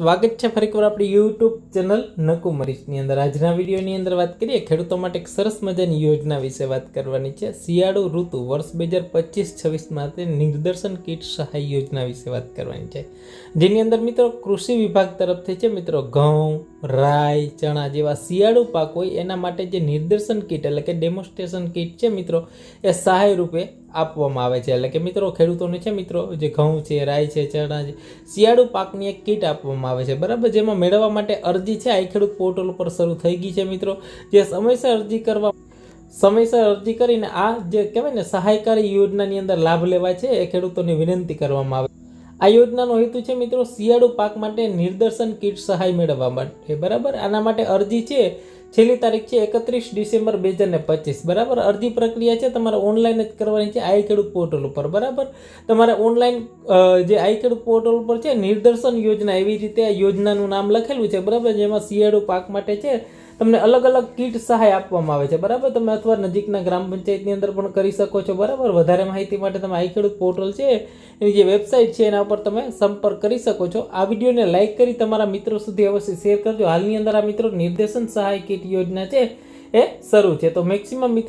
સ્વાગત છે ફરીકવાર આપણી યુટ્યુબ ચેનલ નકુ મરીચની અંદર. આજના વિડીયોની અંદર વાત કરીએ ખેડૂતો માટે એક સરસ મજાની યોજના વિશે વાત કરવાની છે. શિયાળુ ઋતુ વર્ષ બે હજાર પચીસ છવ્વીસ માટે નિદર્શન કીટ સહાય યોજના વિશે વાત કરવાની છે. જેની અંદર મિત્રો કૃષિ વિભાગ તરફથી છે મિત્રો ઘઉં રાઈ, ચણા જેવા શિયાળુ પાક હોય, એના માટે જે નિદર્શન કીટ એટલે કે ડેમોન્સ્ટ્રેશન કીટ છે મિત્રો, એ સહાય રૂપે આપવામાં આવે છે. એટલે કે મિત્રો, ખેડૂતોને છે મિત્રો, જે ઘઉં છે, રાઈ છે, ચણા છે, શિયાળુ પાકની એક કીટ આપવામાં આવે છે. બરાબર? જેમાં મેળવવા માટે અરજી છે. આ ખેડૂત પોર્ટલ ઉપર શરૂ થઈ ગઈ છે મિત્રો. જે સમયસર અરજી કરવા, સમયસર અરજી કરીને આ જે કહેવાય ને, સહાયકારી યોજનાની અંદર લાભ લેવાય છે. એ ખેડૂતોને વિનંતી કરવામાં આવે. આ યોજનાનો હેતુ છે મિત્રો શિયાળુ પાક માટે નિર્દર્શન કીટ સહાય મેળવવા માટે. બરાબર? આના માટે અરજી છે. છેલ્લી તારીખ છે એકત્રીસ ડિસેમ્બર બે હજાર ને પચીસ. બરાબર? અરજી પ્રક્રિયા છે તમારે ઓનલાઈન જ કરવાની છે આઈ ખેડૂત પોર્ટલ ઉપર. બરાબર? તમારે ઓનલાઈન જે આઈ ખેડૂત પોર્ટલ ઉપર છે નિર્દર્શન યોજના એવી રીતે આ યોજનાનું નામ લખેલું છે. બરાબર? જેમાં શિયાળુ પાક માટે છે તમને અલગ અલગ કીટ સહાય આપવામાં આવે છે, બરાબર? તમે અથવા નજીકના ગ્રામ પંચાયતની અંદર પણ કરી શકો છો, બરાબર? વધારે માહિતી માટે તમે આઈ ખેડૂત પોર્ટલ છે, એની જે વેબસાઇટ છે, એના ઉપર તમે સંપર્ક કરી શકો છો. આ વિડીયોને લાઇક કરી તમારા મિત્રો સુધી અવશ્ય શેર કરજો. હાલની અંદર આ મિત્રો નિર્દેશન સહાય કીટ યોજના છે, એ શરૂ છે. તો મેક્સિમમ મિત્રો